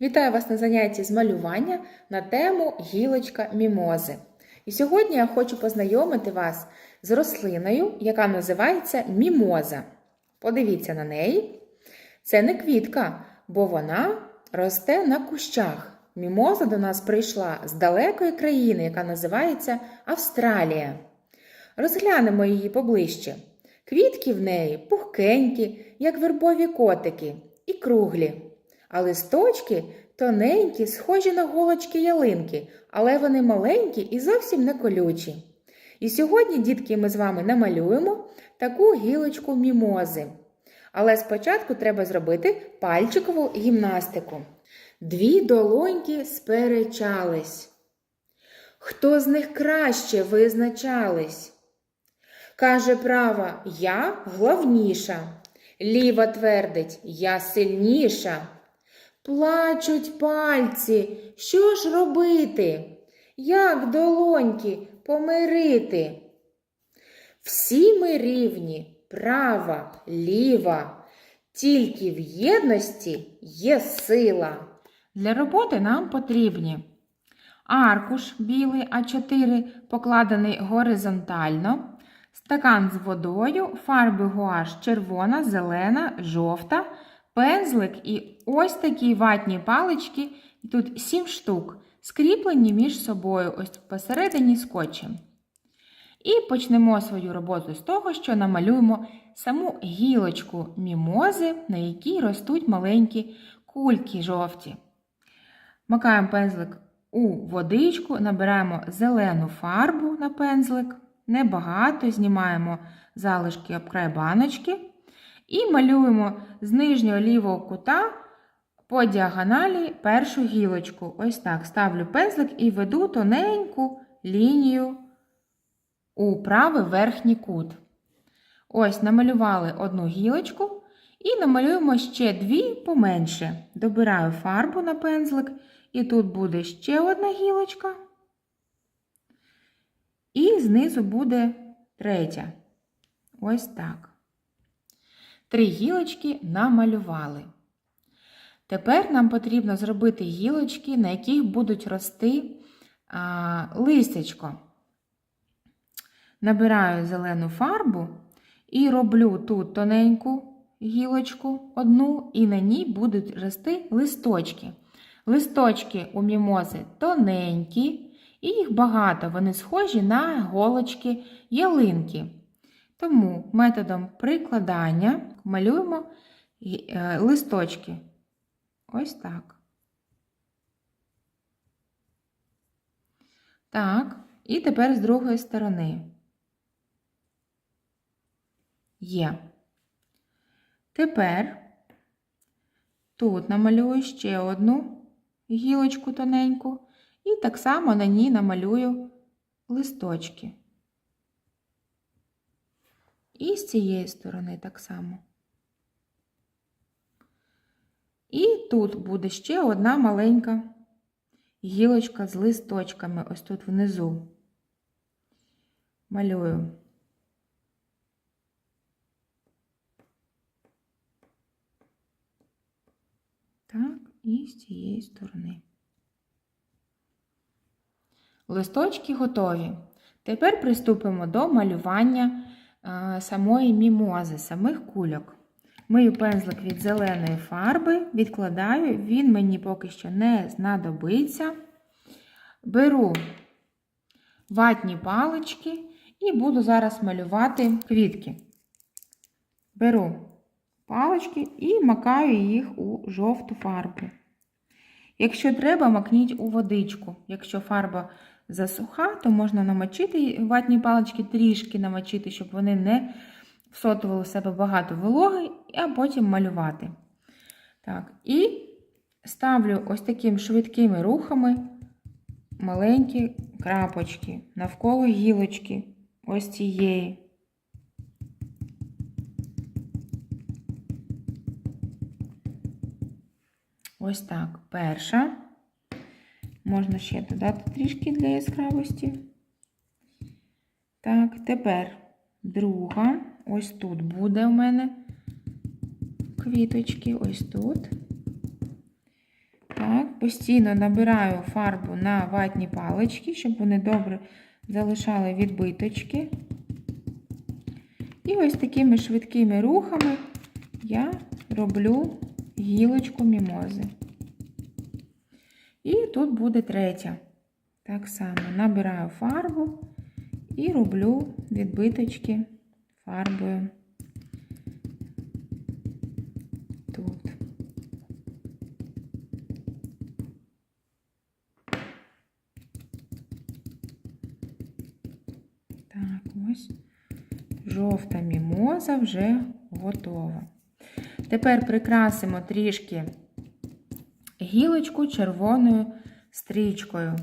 Вітаю вас на занятті з малювання на тему гілочка мімози. І сьогодні я хочу познайомити вас з рослиною, яка називається мімоза. Подивіться на неї. Це не квітка, бо вона росте на кущах. Мімоза до нас прийшла з далекої країни, яка називається Австралія. Розглянемо її поближче. Квітки в неї пухкенькі, як вербові котики, і круглі. А листочки тоненькі, схожі на голочки ялинки, але вони маленькі і зовсім не колючі. І сьогодні, дітки, ми з вами намалюємо таку гілочку мімози. Але спочатку треба зробити пальчикову гімнастику. Дві долоньки сперечались. Хто з них краще визначались? Каже права, я главніша. Ліва твердить, я сильніша. Плачуть пальці, що ж робити? Як долоньки помирити? Всі ми рівні, права, ліва, тільки в єдності є сила. Для роботи нам потрібні аркуш білий А4, покладений горизонтально, стакан з водою, фарби гуаш червона, зелена, жовта, пензлик і ось такі ватні палички, тут 7 штук, скріплені між собою ось посередині скотчем. І почнемо свою роботу з того, що намалюємо саму гілочку мімози, на якій ростуть маленькі кульки жовті. Макаємо пензлик у водичку, набираємо зелену фарбу на пензлик, небагато, знімаємо залишки об край баночки і малюємо з нижнього лівого кута по діагоналі першу гілочку. Ось так ставлю пензлик і веду тоненьку лінію у правий верхній кут. Ось намалювали одну гілочку і намалюємо ще дві поменше. Добираю фарбу на пензлик, і тут буде ще одна гілочка. І знизу буде третя. Ось так. Три гілочки намалювали. Тепер нам потрібно зробити гілочки, на яких будуть рости а, листячко. Набираю зелену фарбу і роблю тут тоненьку гілочку одну, і на ній будуть рости листочки. Листочки у мімози тоненькі, і їх багато, вони схожі на голочки ялинки. Тому методом прикладання малюємо е, листочки. Ось так. Так, і тепер з другої сторони. Є. Тепер тут намалюю ще одну гілочку тоненьку, і так само на ній намалюю листочки. І з цієї сторони так само. І тут буде ще одна маленька гілочка з листочками, ось тут внизу. Малюю. Так, і з цієї сторони. Листочки готові. Тепер приступимо до малювання самої мімози, самих кульок. Мию пензлик від зеленої фарби, відкладаю, він мені поки що не знадобиться. Беру ватні палички і буду зараз малювати квітки. Беру палички і макаю їх у жовту фарбу. Якщо треба, макніть у водичку. Якщо фарба засуха, то можна намочити ватні палички, трішки намочити, щоб вони не всотували в себе багато вологи, а потім малювати. Так, І ставлю ось такими швидкими рухами маленькі крапочки навколо гілочки, ось цієї. Ось так. Перша. Можна ще додати трішки для яскравості. Так, тепер друга. Ось тут буде у мене квіточки, ось тут. Так. Постійно набираю фарбу на ватні палички, щоб вони добре залишали відбиточки. І ось такими швидкими рухами я роблю гілочку мімози. І тут буде третя. Так само набираю фарбу і роблю відбиточки фарбою тут. Так, ось жовта мімоза вже готова. Тепер прикрасимо трішки гілочку червоною стрічкою.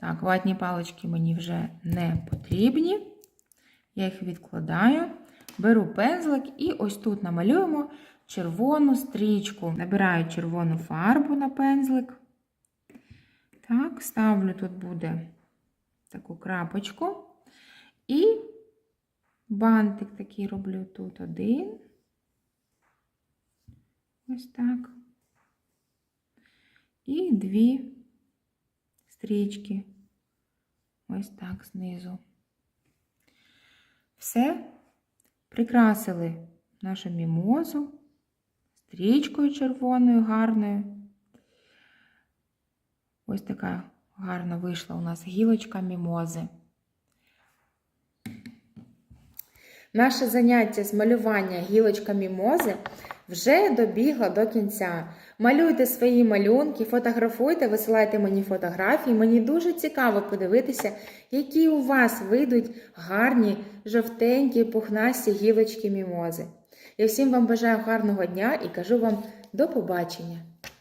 Так, ватні палички мені вже не потрібні. Я їх відкладаю, беру пензлик і ось тут намалюємо червону стрічку. Набираю червону фарбу на пензлик. Так, ставлю тут буде таку крапочку. І бантик такий роблю тут один. Ось так. І дві стрічки. Ось так знизу. Все. Прикрасили нашу мімозу стрічкою червоною, гарною. Ось така гарна вийшла у нас гілочка мімози. Наше заняття з малювання гілочка мімози вже добігла до кінця. Малюйте свої малюнки, фотографуйте, висилайте мені фотографії. Мені дуже цікаво подивитися, які у вас вийдуть гарні, жовтенькі, пухнасті гілочки мімози. Я всім вам бажаю гарного дня і кажу вам до побачення!